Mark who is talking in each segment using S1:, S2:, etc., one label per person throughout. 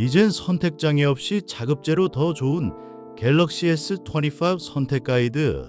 S1: 이젠 선택 장애 없이 자급제로 더 좋은 갤럭시 S25 선택 가이드.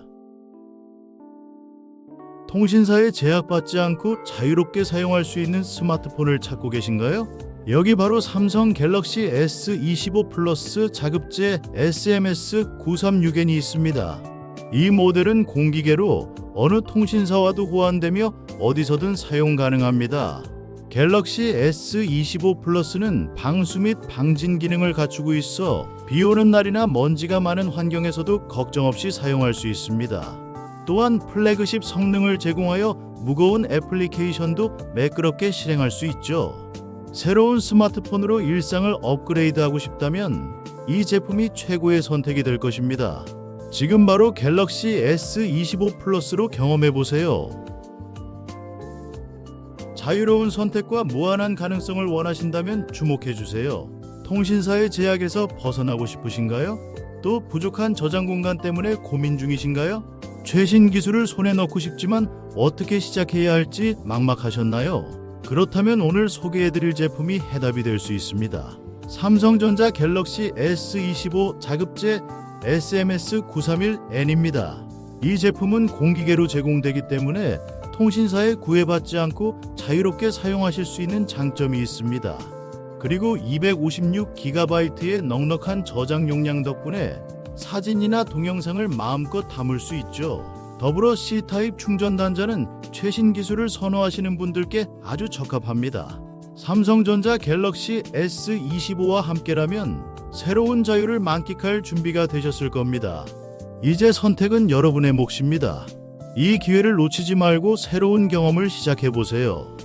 S1: 통신사에 제약받지 않고 자유롭게 사용할 수 있는 스마트폰을 찾고 계신가요? 여기 바로 삼성 갤럭시 S25 플러스 자급제 SMS936N이 있습니다. 이 모델은 공기계로 어느 통신사와도 호환되며 어디서든 사용 가능합니다. 갤럭시 S25 플러스는 방수 및 방진 기능을 갖추고 있어 비 오는 날이나 먼지가 많은 환경에서도 걱정 없이 사용할 수 있습니다. 또한 플래그십 성능을 제공하여 무거운 애플리케이션도 매끄럽게 실행할 수 있죠. 새로운 스마트폰으로 일상을 업그레이드하고 싶다면 이 제품이 최고의 선택이 될 것입니다. 지금 바로 갤럭시 S25 플러스로 경험해 보세요. 자유로운 선택과 무한한 가능성을 원하신다면 주목해 주세요. 통신사의 제약에서 벗어나고 싶으신가요? 또 부족한 저장 공간 때문에 고민 중이신가요? 최신 기술을 손에 넣고 싶지만 어떻게 시작해야 할지 막막하셨나요? 그렇다면 오늘 소개해 드릴 제품이 해답이 될 수 있습니다. 삼성전자 갤럭시 S25 자급제 SMS931N입니다. 이 제품은 공기계로 제공되기 때문에 통신사에 구애받지 않고 자유롭게 사용하실 수 있는 장점이 있습니다. 그리고 256GB의 넉넉한 저장 용량 덕분에 사진이나 동영상을 마음껏 담을 수 있죠. 더불어 C타입 충전 단자는 최신 기술을 선호하시는 분들께 아주 적합합니다. 삼성전자 갤럭시 S25와 함께라면 새로운 자유를 만끽할 준비가 되셨을 겁니다. 이제 선택은 여러분의 몫입니다. 이 기회를 놓치지 말고 새로운 경험을 시작해 보세요.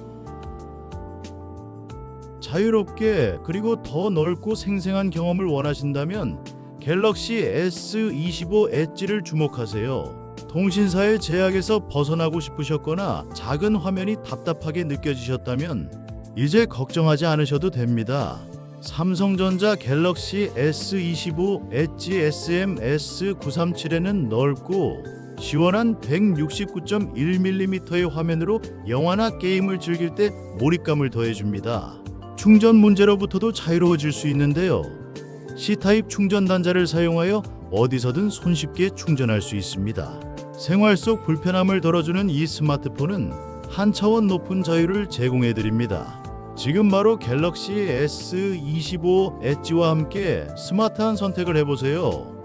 S1: 자유롭게 그리고 더 넓고 생생한 경험을 원하신다면 갤럭시 S25 엣지를 주목하세요. 통신사의 제약에서 벗어나고 싶으셨거나 작은 화면이 답답하게 느껴지셨다면 이제 걱정하지 않으셔도 됩니다. 삼성전자 갤럭시 S25 엣지 SM S937에는 넓고 시원한 169.1mm의 화면으로 영화나 게임을 즐길 때 몰입감을 더해줍니다. 충전 문제로부터도 자유로워질 수 있는데요. C타입 충전 단자를 사용하여 어디서든 손쉽게 충전할 수 있습니다. 생활 속 불편함을 덜어주는 이 스마트폰은 한 차원 높은 자유를 제공해 드립니다. 지금 바로 갤럭시 S25 엣지와 함께 스마트한 선택을 해보세요.